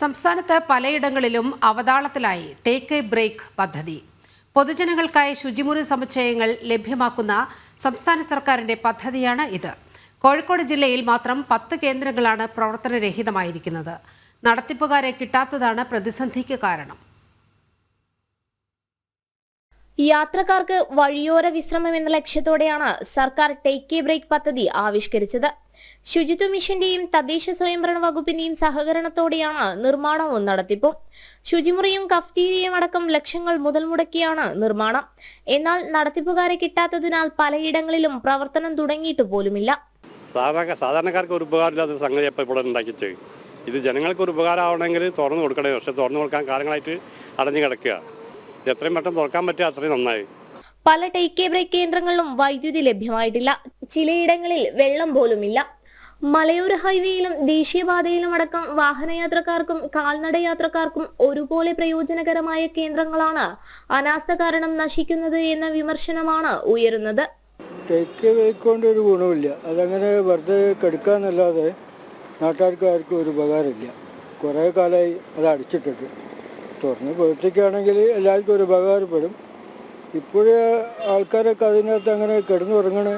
സംസ്ഥാനത്ത് പലയിടങ്ങളിലും അവതാളത്തിലായി take A break പദ്ധതി. പൊതുജനങ്ങൾക്കായി ശുചിമുറി സമുച്ചയങ്ങൾ ലഭ്യമാക്കുന്ന സംസ്ഥാന സർക്കാരിന്റെ പദ്ധതിയാണ് ഇത്. കോഴിക്കോട് ജില്ലയിൽ മാത്രം പത്ത് കേന്ദ്രങ്ങളാണ് പ്രവർത്തനരഹിതമായിരിക്കുന്നത്. നടത്തിപ്പുകാരെ കിട്ടാത്തതാണ് പ്രതിസന്ധിക്ക് കാരണം. യാത്രക്കാർക്ക് വഴിയോര വിശ്രമം എന്ന ലക്ഷ്യത്തോടെയാണ് സർക്കാർ ടേക്ക് എ ബ്രേക്ക് പദ്ധതി ആവിഷ്കരിച്ചത്. ശുചിത്വ മിഷന്റെയും തദ്ദേശ സ്വയംഭരണ വകുപ്പിന്റെയും സഹകരണത്തോടെയാണ് നിർമ്മാണവും നടത്തിപ്പും. ശുചിമുറിയും കഫ്റ്റീരിയയും അടക്കം ലക്ഷങ്ങൾ മുതൽ മുടക്കിയാണ് നിർമ്മാണം. എന്നാൽ നടത്തിപ്പുകാരെ കിട്ടാത്തതിനാൽ പലയിടങ്ങളിലും പ്രവർത്തനം തുടങ്ങിയിട്ട് പോലുമില്ല. സാധാരണക്കാർക്ക് ഒരു ഉപകാരമില്ലാത്ത സംഗതി ഇപ്പോൾ ഇവിടെ ഇത് ജനങ്ങൾക്ക് ഒരു ഉപകാരമാവണമെങ്കിൽ തുറന്നു കൊടുക്കണേ പക്ഷെ തുറന്നു കൊടുക്കാൻ കാലങ്ങളായിട്ട് അടഞ്ഞു കിടക്കുക. എത്രയും പെട്ടെന്ന് തുറക്കാൻ പറ്റുക അത്രയും നന്നായി. പല ടേക്ക് എ ബ്രേക്ക് കേന്ദ്രങ്ങളിലും വൈദ്യുതി ലഭ്യമായിട്ടില്ല. ചിലയിടങ്ങളിൽ വെള്ളം പോലും ഇല്ല മലയോര ഹൈവേയിലും ദേശീയപാതയിലും അടക്കം വാഹനയാത്രക്കാർക്കും കാൽനട യാത്രക്കാർക്കും ഒരുപോലെ പ്രയോജനകരമായ കേന്ദ്രങ്ങളാണ് അനാസ്ഥ കാരണം നശിക്കുന്നത് എന്ന വിമർശനമാണ് ഉയരുന്നത്. ടേക്ക് കൊണ്ട് ഒരു ഗുണമില്ല അതങ്ങനെ വെറുതെ കെടുക്കാന്നല്ലാതെ നാട്ടുകാർക്ക് ആർക്കും ഒരു ഉപകാരമില്ല. കുറേ കാലമായി അത് അടിച്ചിട്ടിട്ട്. തുറന്ന് പ്രവർത്തിക്കുകയാണെങ്കിൽ എല്ലാവർക്കും ഒരു ഉപകാരപ്പെടും. ഇപ്പോഴേ ആൾക്കാരൊക്കെ അതിനകത്ത് അങ്ങനെ കിടന്നുറങ്ങണ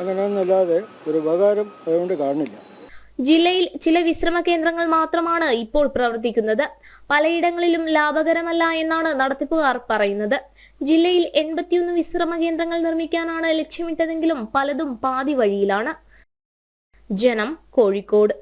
അങ്ങനെയൊന്നല്ലാതെ ഒരു ഉപകാരം അതുകൊണ്ട് കാണില്ല ജില്ലയിൽ ചില വിശ്രമ കേന്ദ്രങ്ങൾ മാത്രമാണ് ഇപ്പോൾ പ്രവർത്തിക്കുന്നത്. പലയിടങ്ങളിലും ലാഭകരമല്ല എന്നാണ് നടത്തിപ്പുകാർ പറയുന്നത്. ജില്ലയിൽ എൺപത്തിയൊന്ന് വിശ്രമ കേന്ദ്രങ്ങൾ നിർമ്മിക്കാനാണ് ലക്ഷ്യമിട്ടതെങ്കിലും പലതും പാതി വഴിയിലാണ്. ജനം കോഴിക്കോട്.